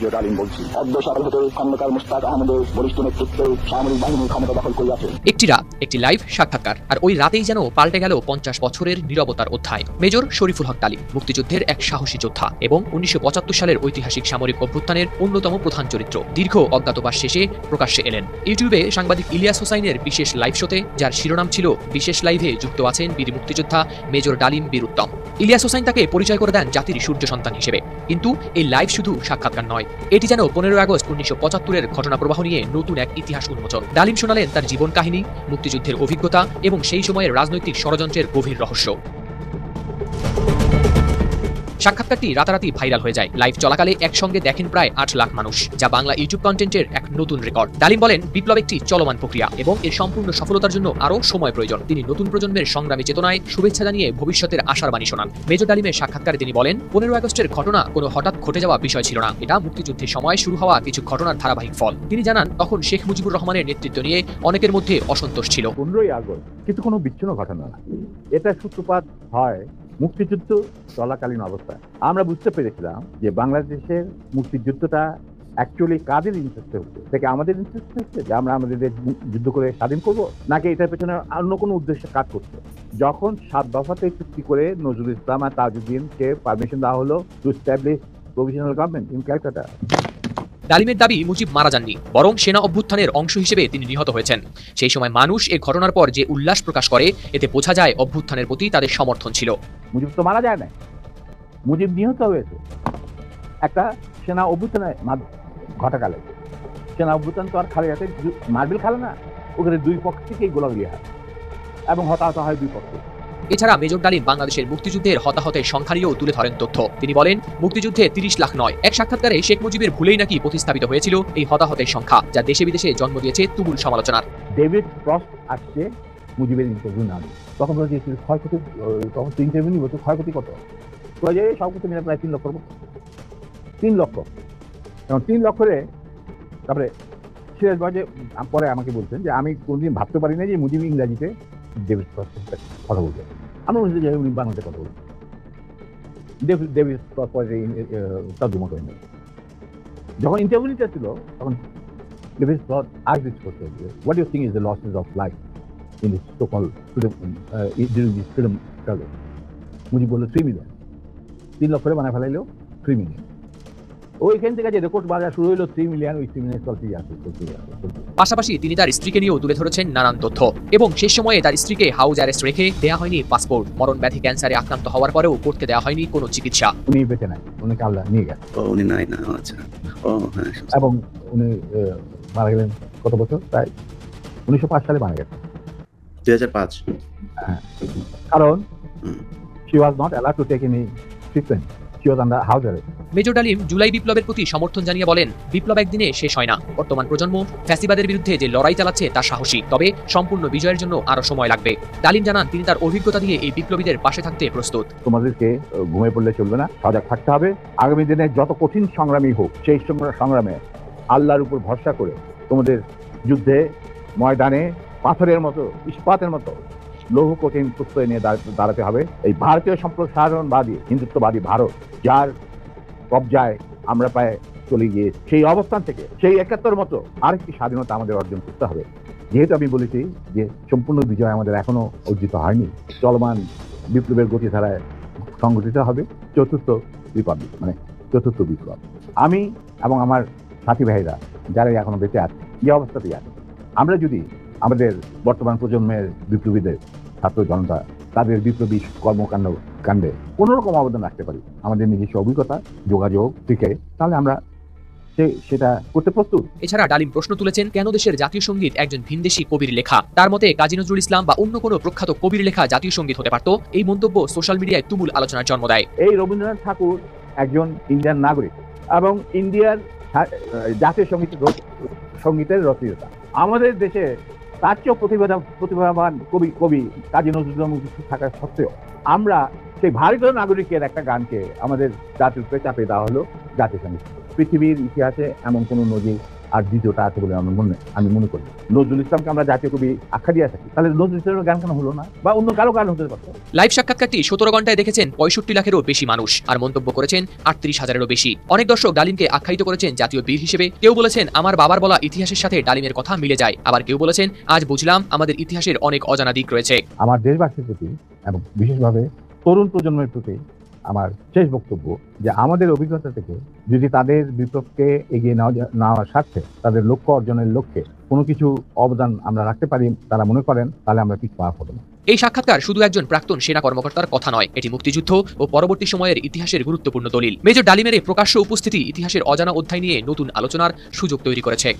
Major আলিম বলছি। অর্ধ সকাল খন্দকার মুস্তাক আহমদের বরিষ্ঠ নেতৃত্বে সামরিক বাহিনী ক্ষমতা দখল করিয়াছে। একটি রাত, একটি লাইভ সাক্ষাৎকার, আর ওই রাতেই যেন পাল্টে গেল পঞ্চাশ বছরের নিরবতার অধ্যায়। মেজর শরীফুল হক তালিম মুক্তিযুদ্ধের এক সাহসী যোদ্ধা এবং উনিশশো পঁচাত্তর সালের ঐতিহাসিক সামরিক অভ্যুত্থানের অন্যতম প্রধান চরিত্র। দীর্ঘ অজ্ঞাতবাস শেষে প্রকাশ্যে এলেন। ইউটিউবে সাংবাদিক ইলিয়াস হোসাইনের বিশেষ লাইভ শোতে যার শিরোনাম ছিল, বিশেষ লাইভে যুক্ত আছেন বীর মুক্তিযোদ্ধা মেজর ডালিম বীর উত্তম ইলিয়াস হোসাইন তাকে পরিচয় করে দেন জাতির সূর্য সন্তান হিসেবে। কিন্তু এই লাইভ শুধু সাক্ষাৎকার নয়, এটি যেন পনেরো আগস্ট উনিশশো পঁচাত্তরের ঘটনা প্রবাহ নিয়ে নতুন এক ইতিহাস উন্মোচন। ডালিম শোনালেন তার জীবন কাহিনী মুক্তিযুদ্ধের অভিজ্ঞতা এবং সেই সময়ের রাজনৈতিক ষড়যন্ত্রের গভীর রহস্য। সাক্ষাৎকারটি রাতারাতি ভাইরাল হয়ে যায়। লাইভ চলাকালে একসঙ্গে দেখেন প্রায় আট লাখ মানুষ, যা বাংলা ইউটিউব কন্টেন্টের এক নতুন রেকর্ড। ডালিম বলেন, বিপ্লব একটি চলমান প্রক্রিয়া এবং এর সম্পূর্ণ সফলতার জন্য আরও সময় প্রয়োজন। তিনি নতুন প্রজন্মের সংগ্রামী চেতনায় শুভেচ্ছা জানিয়ে ভবিষ্যতের আশার বাণী শোনান। মেজর ডালিমের সাক্ষাৎকারে তিনি বলেন পনেরো আগস্টের ঘটনা কোনো হঠাৎ ঘটে যাওয়া বিষয় ছিল না। এটা মুক্তিযুদ্ধের সময় শুরু হওয়া কিছু ঘটনার ধারাবাহিক ফল। তিনি জানান, তখন শেখ মুজিবুর রহমানের নেতৃত্ব নিয়ে অনেকের মধ্যে অসন্তোষ ছিল। পনেরোই আগস্ট কিন্তু কোনো বিচ্ছিন্ন ঘটনা এটা সূত্রপাত হয় মুক্তিযুদ্ধ চলাকালীন অবস্থায় আমরা বুঝতে পেরেছিলাম যে বাংলাদেশের মুক্তিযুদ্ধটা অ্যাকচুয়ালি কাদের ইন্টারেস্টে হচ্ছে? থেকে আমাদের ইন্টারেস্ট হচ্ছে যে আমরা আমাদের যুদ্ধ করে স্বাধীন করব? নাকি এটার পেছনে অন্য কোনো উদ্দেশ্যে কাজ করছে? যখন সাত দফাতে চুক্তি করে নজরুল ইসলাম আর তাজউদ্দিনকে পারমিশন দেওয়া হলো to establish provisional government in Calcutta ডালিমের দাবি মুজিব মারা যাননি, বরং সেনা অভ্যুত্থানের অংশ হিসেবে তিনি নিহত হয়েছেন। সেই সময় মানুষ এ ঘটনার পর যে উল্লাস প্রকাশ করে, এতে বোঝা যায় অভ্যুত্থানের প্রতি তাদের সমর্থন ছিল। মুজিব তো মারা যায় না মুজিব নিহত হয়েছে। একটা সেনা অভ্যুত্থানের ঘটাকালে। সেনা অভ্যুত্থান তো আর খালি হাতে, মার্বেল খেলে না, ওখানে দুই পক্ষ থেকেই গোলাগুলি হয় এবং হতাহত হয় দুই পক্ষে এছাড়া মেজর ডালিম বাংলাদেশের মুক্তিযুদ্ধের হতাহতের সংখ্যা নিয়েও তুলে ধরেন তথ্য। তিনি বলেন, মুক্তিযুদ্ধে তিরিশ লাখ নয়, এক সাক্ষাৎকারে শেখ মুজিবের ভুলেই নাকি প্রতিস্থাপিত হয়েছিল এই হতাহতের সংখ্যা, যা দেশে বিদেশে জন্ম দিয়েছে তুমুল সমালোচনার। ডেভিড ক্রস আসছে মুজিবের ইন্টারভিউ নামে। তখন বলে যে ক্ষয়ক্ষতি তখন তো ইন্টারভিউ নিব তো ক্ষয়ক্ষতি কত? বলে যে সব কিছু মিলে প্রায় তিন লক্ষ তিন লক্ষ। এবং তিন লক্ষরে, তারপরে সিরাজ বাজে পরে আমাকে বলছেন যে, আমি কোনদিন ভাবতে পারি না যে মুজিব ইংরাজিতে ডেভিড ক্রস কথা বলবে। আমরা বলছি যে উনি বাংলাতে কথা বলবেন ডেভিড ডেভিড ক্রস তর্জমা করে নেবে যখন ইন্টারভিউ নিতে ছিল তখন Scott asked this question What do you think is the losses of life in this so called freedom, uh, during this freedom struggle? Mujib বলল থ্রি মিলিয়ন তিন লক্ষ করে বানায় ফেলাইলো থ্রি মিলিয়ন ওইখান থেকে যে রেকর্ড বাজার শুরু হলো থ্রি মিলিয়ন ওই থ্রি মিলিয়ন আছে। পাশাপাশি তিনি তার স্ত্রীকে নিয়েও তুলে ধরেছেন নানান তথ্য। এবং শেষ সময়ে তার স্ত্রীকে হাউজ অ্যারেস্ট রেখে দেওয়া হয়নি পাসপোর্ট। মরণ ব্যাধি ক্যান্সারে আক্রান্ত হওয়ার পরেও করতে দেওয়া হয়নি কোনো চিকিৎসা। উনি বেঁচে নাই উনিকে আল্লাহ নিয়ে গেছে। ও উনি নাই না আচ্ছা। ও হ্যাঁ এবং উনি মারা গেলেন কত বছর? প্রায় উনিশশো পাঁচ সালে মারা গেছেন। দুই হাজার পাঁচ। কারণ hmm. she was not allowed to take any major Dalim July বিপ্লবের প্রতি সমর্থন জানিয়ে বলেন বিপ্লব একদিনে শেষ হয় না। বর্তমান প্রজন্ম ফ্যাসিবাদের বিরুদ্ধে যে লড়াই চালাচ্ছে তা সাহসী তবে সম্পূর্ণ বিজয়ের জন্য আরও সময় লাগবে। ডালিম জানান তিনি তার অভিজ্ঞতা দিয়ে এই বিপ্লবীদের পাশে থাকতে প্রস্তুত। তোমাদেরকে ঘুমিয়ে পড়লে চলবে না সজাগ থাকতে হবে। আগামী দিনে যত কঠিন সংগ্রামই হোক সেই সংগ্রামে আল্লাহর উপর ভরসা করে তোমাদের যুদ্ধে ময়দানে পাথরের মতো ইস্পাতের মতো লৌহ কঠিন প্রত্যয় নিয়ে দাঁড়াতে হবে। এই ভারতীয় সম্প্রসারণবাদী, হিন্দুত্ববাদী ভারত, যার কবজায় আমরা প্রায় চলে গিয়ে সেই অবস্থান থেকে, সেই একাত্তর মতো আরেকটি স্বাধীনতা আমাদের অর্জন করতে হবে। যেহেতু আমি বলেছি যে সম্পূর্ণ বিজয় আমাদের এখনও অর্জিত হয়নি, চলমান বিপ্লবের গতিধারায় সংগঠিত হবে চতুর্থ রিপাবলিক মানে চতুর্থ বিপ্লব। আমি এবং আমার সাথী ভাইরা যারা এখনও বেঁচে আছে, যে অবস্থাতেই আছে, আমরা যদি আমাদের বর্তমান প্রজন্মের বিপ্লবীদের ছাত্র জনতা তাদের বিপ্লবী কর্মকাণ্ড কাণ্ডে কোনো রকম অবদান রাখতে পারি। আমাদের নিজস্ব অভিজ্ঞতা যোগাযোগ থেকে তাহলে আমরা সেটা করতে প্রস্তুত। এছাড়া ডালিম প্রশ্ন তুলেছেন কেন দেশের জাতীয় সংগীত একজন ভিনদেশী কবির লেখা? তার মতে কাজী নজরুল ইসলাম বা অন্য কোনো প্রখ্যাত কবির লেখা জাতীয় সংগীত হতে পারত? এই মন্তব্য সোশ্যাল মিডিয়ায় তুমুল আলোচনার জন্ম দেয়। এই রবীন্দ্রনাথ ঠাকুর একজন ইন্ডিয়ান নাগরিক এবং ইন্ডিয়ার জাতীয় সংগীত সঙ্গীতের রচয়িতা। আমাদের দেশে তার চেয়েও প্রতিভা প্রতিভাবান কবি কবি কাজী নজরুল থাকা সত্ত্বেও আমরা সেই ভারতীয় নাগরিকের একটা গানকে আমাদের জাতির উপরে চাপিয়ে দেওয়া হলো সংগীত পৃথিবীর ইতিহাসে এমন কোনো নজির আর দ্বিতীয়টা আছে বলে আমি মনে আমি মনে করি। নজরুল ইসলামকে আমরা জাতীয় কবি আখ্যা দিয়ে থাকি। তাহলে নজরুল ইসলামের গান কেন হলো না? বা অন্য কারও গান হতে পারতো লাইভ সাক্ষাৎকারটি সতেরো ঘন্টায় দেখেছেন পঁয়ষট্টি লাখেরও বেশি মানুষ আর মন্তব্য করেছেন আটত্রিশ হাজারেরও বেশি। অনেক দর্শক ডালিমকে আখ্যায়িত করেছেন জাতীয় বীর হিসেবে। কেউ বলেছেন আমার বাবার বলা ইতিহাসের সাথে ডালিমের কথা মিলে যায়। আবার কেউ বলেছেন আজ বুঝলাম আমাদের ইতিহাসের অনেক অজানা দিক রয়েছে। আমার দেশবাসীর প্রতি এবং বিশেষভাবে তরুণ প্রজন্মের প্রতি আমার শেষ বক্তব্য যে আমাদের অভিজ্ঞতা থেকে যদি তাদের বিপ্লবকে এগিয়ে নেওয়ার স্বার্থে তাদের লক্ষ্য অর্জনের লক্ষ্যে কোনো কিছু অবদান আমরা রাখতে পারি তারা মনে করেন, তাহলে আমরা পিছু পা হব না। এই সাক্ষাৎকার শুধু একজন প্রাক্তন সেনা কর্মকর্তার কথা নয়, এটি মুক্তিযুদ্ধ ও পরবর্তী সময়ের ইতিহাসের গুরুত্বপূর্ণ দলিল। মেজর ডালিমের প্রকাশ্য উপস্থিতি ইতিহাসের অজানা অধ্যায় নিয়ে নতুন আলোচনার সুযোগ তৈরি করেছে।